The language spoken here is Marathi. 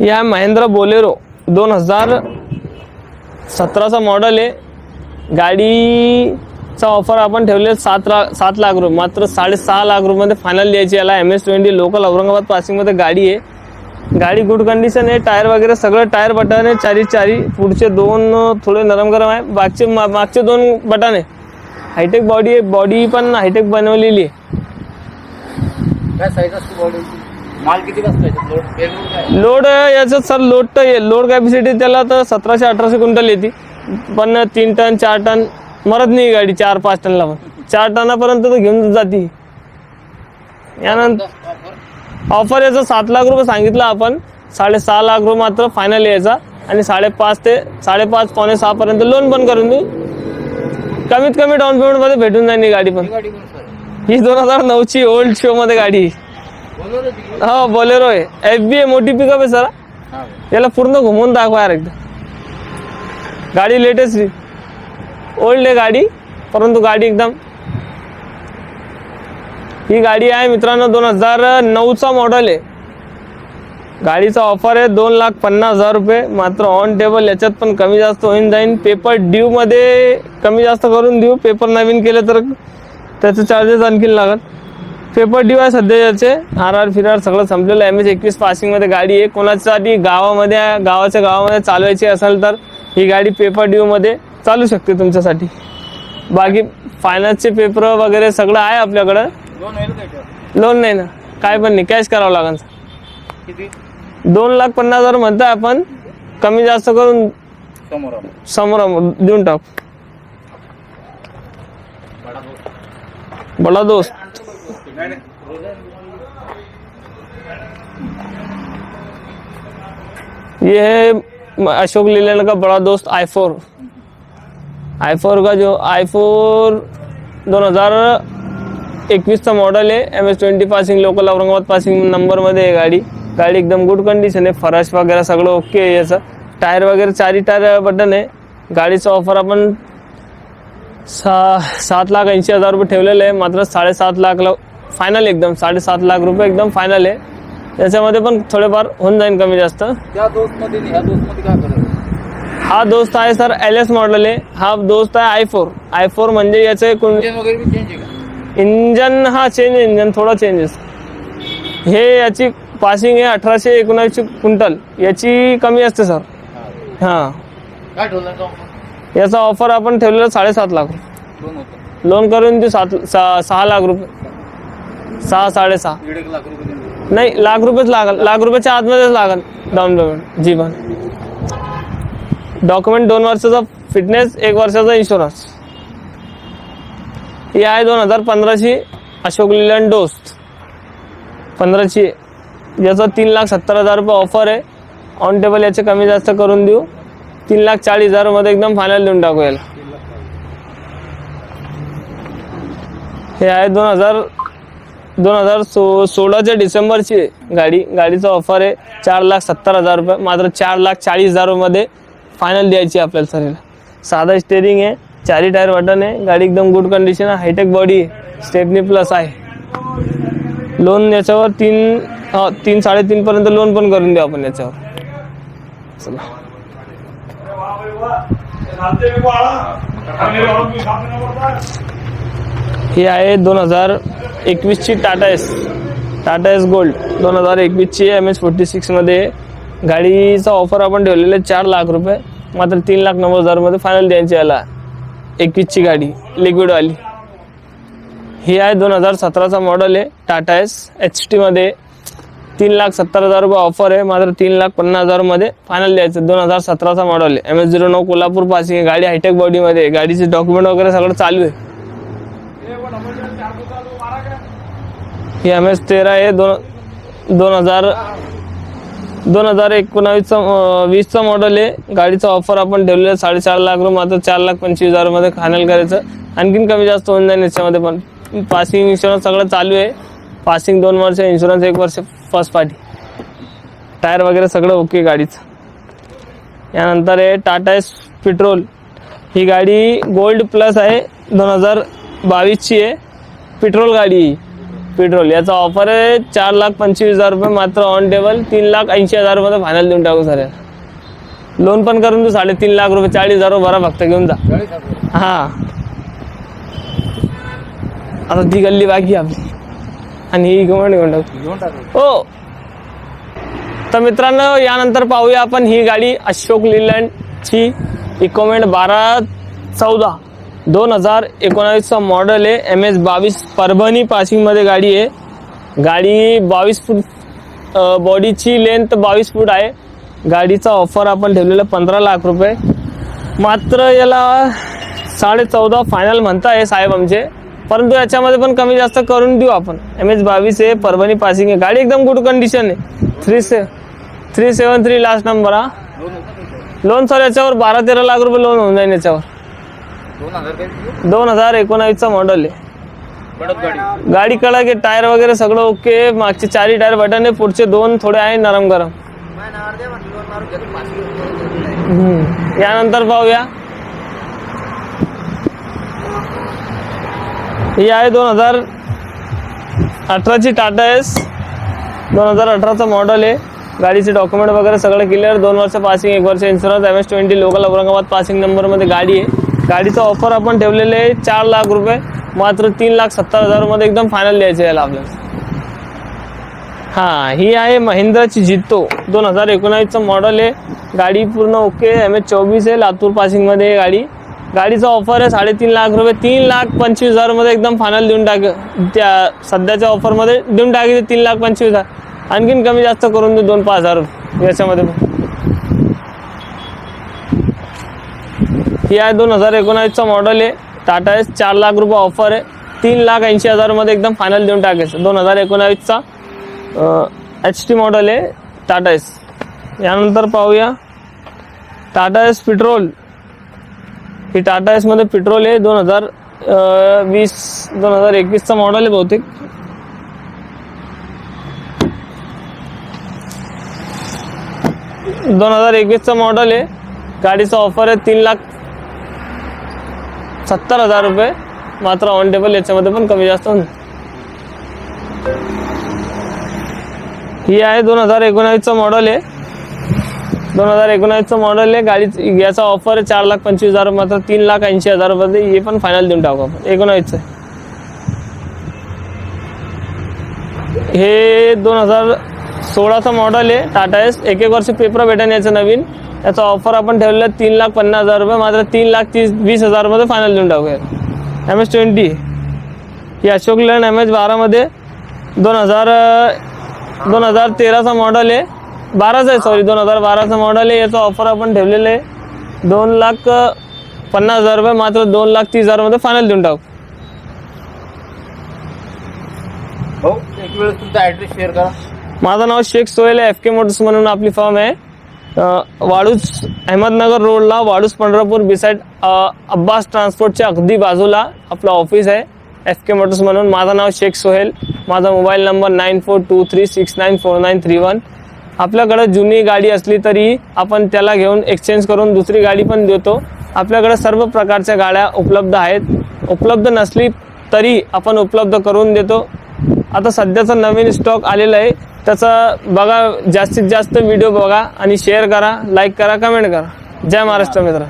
या महिंद्रा बोलेरो दोन हजार सतराचा मॉडल आहे. गाडीचा ऑफर आपण ठेवले सात लाख सात लाख रुपये मात्र साडेसहा लाख रुपयामध्ये फायनल द्यायची याला M S twenty local Aurangabad पासिंगमध्ये गाडी आहे. गाडी गुड कंडिशन आहे. टायर वगैरे सगळं टायर बटन आहे. चारी चारी पुढचे दोन थोडे नरम गरम आहे. मागचे मा- मागचे दोन बटन आहे. हायटेक बॉडी आहे. बॉडी पण हायटेक बनवलेली आहे. काय साईज असते बॉडी माल किती लोड याचं सर लोड तर लोड कॅपॅसिटी त्याला तर सतराशे अठराशे क्विंटल येते. पण तीन टन चार टन मरत नाही गाडी चार पाच टनला पण. चार टनापर्यंत तर घेऊन जाते. यानंतर ऑफर याचा सात लाख रुपये सांगितलं आपण. साडेसहा लाख रुपये मात्र फायनल यायचा आणि साडेपाच ते साडेपाच पावणे सहापर्यंत लोन पण करून देऊ. कमीत कमी डाऊन पेमेंटमध्ये भेटून जाईल गाडी पण. ही गाडी दोन हजार नऊची ओल्ड गाडी बोलवर होती की हो बोलेरो आहे एफ बी आहे मोठी पिकअप आहे सर हा. याला पूर्ण घुमवून दाखवा यार एकदा. गाडी लेटेस्ट ओल्ड आहे गाडी परंतु गाडी एकदम. ही गाडी आहे मित्रांनो दोन हजार नऊचा मॉडेल आहे. गाडीचा ऑफर आहे दोन लाख पन्नास हजार रुपये मात्र ऑन टेबल याच्यात पण कमी जास्त होईन जाईन. पेपर ड्यू मध्ये कमी जास्त करून देऊ. पेपर नवीन केले तर त्याचे चार्जेस आणखीन लागत पेपर आहे सध्या याचे आर आर फिरार सगळं संपलेलं एम एस एकवीस पासिंगमध्ये गाडी आहे. कोणासाठी गावामध्ये गावाच्या गावामध्ये चालवायची असेल तर ही गाडी पेपर ड्यूमध्ये चालू शकते तुमच्यासाठी. बाकी फायनान्सचे पेपर वगैरे सगळं आहे आपल्याकडं. लोन नाही ना. काय पण नाही. कॅश करावं लागेल. दोन लाख पन्नास हजार म्हणताय आपण. कमी जास्त करून समोर देऊन टाक. बडा दोस्त नाही, नाही. ये है अशोक लीलैंड का बड़ा दोस्त आई फोर आई फोर का जो आई फोर दोन हजार एकवीसचा मॉडेल आहे M S twenty passing local Aurangabad passing नंबरमध्ये आहे गाडी। गाडी एकदम गुड कंडिशन आहे फरश वगैरे सगळं ओके आहे याचं टायर वगैरे चारी टायर बटन आहे गाडीचं ऑफर आपण सा सात लाख ऐंशी हजार रुपये ठेवलेलं आहे मात्र साडेसात लाखला फायनल एकदम साडेसात लाख रुपये एकदम फायनल आहे त्याच्यामध्ये पण थोडेफार होऊन जाईल कमी जास्त. त्या दोस्त मध्ये ह्या दोस्त मध्ये काय फरक आहे? हा दोस्त आहे सर एल एस मॉडेल आहे हा दोस्त आहे आय फोर आय फोर म्हणजे याचे कोण इंजिन वगैरे बी चेंज आहे का? इंजन हा चेंज इंजन थोडा चेंजेस हे याची पासिंग आहे अठराशे एकोणावीसशे क्विंटल. याची कमी असते सर. हा. हां काय ठेवलं तो ऑफर याचा ऑफर आपण ठेवलेला साडेसात लाख दोन होतं. लोन करून देऊ सात सहा सहा लाख रुपये. सहा साडेसहा. दीड एक लाख रुपये नाही लाख रुपयेच लागल. लाख रुपयाच्या आतमध्येच लागल. डाऊन पेमेंट जी पण डॉक्युमेंट दोन वर्षाचा फिटनेस एक वर्षाचा इन्शुरन्स ही आहे दोन हजार पंधराची अशोक लिलँड डोस पंधराची. याचा तीन लाख सत्तर हजार रुपये ऑफर आहे. ऑन टेबल याचे कमी जास्त करून देऊ. तीन लाख चाळीस हजारमध्ये एकदम फायनल देऊन टाकू याला. हे आहे दोन हजार दोन हजार सो सोळाच्या डिसेंबरची आहे गाडी गाडीचा ऑफर आहे चार लाख सत्तर हजार रुपये मात्र चार लाख चाळीस हजार फायनल द्यायची आहे आपल्याला सरीला. साधा स्टेरिंग आहे चारी टायर बटन आहे गाडी एकदम गुड कंडिशन आहे हायटेक बॉडी आहे स्टेपनी प्लस आहे. लोन याच्यावर तीन हा तीन साडेतीनपर्यंत लोन पण करून देऊ आपण याच्यावर. चला. ही आहे दोन हजार एकवीसची Tata Ace. Tata Ace gold. दोन हजार एकवीसची एम एस फोर्टी सिक्समध्ये गाडीचा ऑफर आपण ठेवलेला आहे चार लाख रुपये. मात्र तीन लाख नव्वद हजारमध्ये फायनल द्यायची याला. एकवीसची गाडी लिक्विडवाली ही आहे दोन हजार सतराचा मॉडल आहे टाटा एस. एच टीमध्ये तीन लाख सत्तर हजार रुपये ऑफर आहे मात्र तीन लाख पन्नास हजारमध्ये फायनल द्यायचं दोन हजार सतराचा मॉडल आहे. एम एस झिरो नऊ कोल्हापूर पासिंग आहे. गाडी हायटेक बॉडीमध्ये गाडीचे डॉक्युमेंट वगैरे सगळं चालू आहे. ही एम एस तेरा आहे. दोन दोन हजार दोन हजार एकोणावीसचा वीसचा मॉडेल आहे. गाडीचा ऑफर आपण ठेवलेला आहे. साडेचार लाख रुपये मात्र चार लाख पंचवीस हजारमध्ये खाण्याल करायचं. आणखीन कमी जास्त होऊन जाईल याच्यामध्ये पण. पासिंग इन्शुरन्स सगळं चालू आहे. पासिंग दोन वर्ष इन्शुरन्स एक वर्ष फर्स्ट पार्टी टायर वगैरे सगळं ओके गाडीचं. यानंतर आहे टाटा एस पेट्रोल ही गाडी गोल्ड प्लस आहे. दोन हजार बावीसची आहे. पेट्रोल गाडी. पेट्रोल. याचा ऑफर आहे चार लाख पंचवीस हजार रुपये मात्र ऑन टेबल तीन लाख ऐंशी हजारमध्ये फायनल देऊन टाकू सर लोन पण करून तू साडेतीन लाख रुपये चाळीस हजार रुपये भरा फक्त घेऊन जा. हा. आता ती गल्ली बाकी आपली. आणि ही घेऊन घेऊन टाकू. घेऊन टाकू. हो. तर मित्रांनो यानंतर पाहूया आपण ही गाडी अशोक लिलँडची इकोमेंट बारा चौदा. दोन हजार एकोणावीसचा मॉडेल आहे. एम एस बावीस परभणी पासिंगमध्ये गाडी आहे. गाडी बावीस फूट बॉडीची लेंथ बावीस फूट आहे. गाडीचा ऑफर आपण ठेवलेला पंधरा लाख रुपये. मात्र याला साडे चौदा फायनल म्हणताय साहेब आमचे. परंतु याच्यामध्ये पण कमी जास्त करून देऊ आपण. एम एस बावीस आहे परभणी पासिंग आहे. गाडी एकदम गुड कंडिशन आहे. थ्री से three seven three last number हा. लोन सर याच्यावर बारा तेरा लाख रुपये लोन होऊन जाईल याच्यावर. दोन हजार एकोणावीसचा मॉडेल आहे. गाडी कळा कडक आहे टायर वगैरे सगळं ओके मागचे चारही टायर बटन आहे पुढचे दोन थोडे आहे नरम गरम. यानंतर पाहूया. ही आहे दोन हजार अठराची टाटा एस दोन हजार अठराचं मॉडेल आहे. गाडीचे डॉक्युमेंट वगैरे सगळं क्लिअर दोन वर्ष पासिंग एक वर्ष insurance M S twenty local Aurangabad passing नंबरमध्ये गाडी आहे. गाडीचा ऑफर आपण ठेवलेले आहे चार लाख रुपये. मात्र तीन लाख सत्तर हजारमध्ये एकदम फायनल द्यायचे याला आपल्याला. हा ही आहे महिंद्राची जित्तो दोन हजार एकोणावीसचं मॉडेल आहे. गाडी पूर्ण ओके एम एच चोवीस आहे. लातूर पासिंगमध्ये गाडी. गाडीचा ऑफर आहे साडेतीन लाख रुपये. तीन लाख पंचवीस हजारमध्ये एकदम फायनल देऊन टाक त्या सध्याच्या ऑफरमध्ये देऊन टाकी तीन लाख पंचवीस हजार. आणखीन कमी जास्त करून देऊ दोन पाच हजार याच्यामध्ये. ही आहे दोन हजार एकोणावीसचं मॉडेल आहे. टाटा एस चार लाख रुपये ऑफर आहे. तीन लाख ऐंशी हजारमध्ये एकदम फायनल देऊन टाकायचं. दोन हजार एकोणावीसचा एच टी मॉडेल आहे टाटा एस यानंतर पाहूया. टाटा एस पेट्रोल ही टाटा एसमध्ये पेट्रोल आहे. दोन हजार वीस दोन हजार एकवीसचा मॉडेल आहे बहुतेक. दोन हजार एकवीसचं मॉडेल आहे. गाडीचा ऑफर आहे तीन लाख सत्तर हजार रुपये मात्र ऑन टेबल याच्यामध्ये पण कमी जास्त होऊन ही आहे दोन हजार एकोणावीसचं मॉडल आहे. दोन हजार एकोणावीसचं मॉडेल आहे. गाडी याचा ऑफर आहे चार लाख पंचवीस हजार मात्र तीन लाख ऐंशी हजार रुपये. हे पण फायनल देऊन टाकू आपण. एकोणावीसचं हे दोन हजार सोळाचं मॉडेल आहे टाटा एस एक एक वर्ष पेपर भेटेन याचं नवीन. याचा ऑफर आपण ठेवलेला आहे तीन लाख पन्नास हजार रुपये. मात्र तीन लाख तीस वीस हजारमध्ये फायनल देऊन टाकूया. एम एस ट्वेंटी ही अशोक लेन एम एच बारामध्ये दोन हजार दोन हजार तेराचा मॉडेल आहे. बाराचा आहे सॉरी दोन हजार बाराचा मॉडेल आहे. याचा ऑफर आपण ठेवलेलं आहे. दोन लाख पन्नास हजार रुपये. मात्र दोन लाख तीस हजारमध्ये फायनल देऊन टाकू. हो एक वेळेस तुमचा ॲड्रेस शेअर करा. माझं नाव शेख सोहेल आहे एफ के मोटर्स म्हणून आपली फॉर्म आहे. वाडूस वाळूज अहमदनगर रोडला वाळूज पंढरपूर बिसाईड अब्बास ट्रान्सपोर्टच्या अगदी बाजूला आपलं ऑफिस आहे एफ के मोटर्स म्हणून. माझं नाव शेख सोहेल माझा mobile number nine four two three six nine four nine three one आपल्याकडं जुनी गाडी असली तरी आपण त्याला घेऊन एक्सचेंज करून दुसरी गाडी पण देतो. आपल्याकडे सर्व प्रकारच्या गाड्या उपलब्ध आहेत. उपलब्ध नसली तरी आपण उपलब्ध करून देतो. आता सध्याचा नवीन स्टॉक आलेला आहे. त्याचा बघा जास्तीत जास्त व्हिडिओ बघा आणि शेअर करा लाईक करा कमेंट करा. जय महाराष्ट्र मित्र.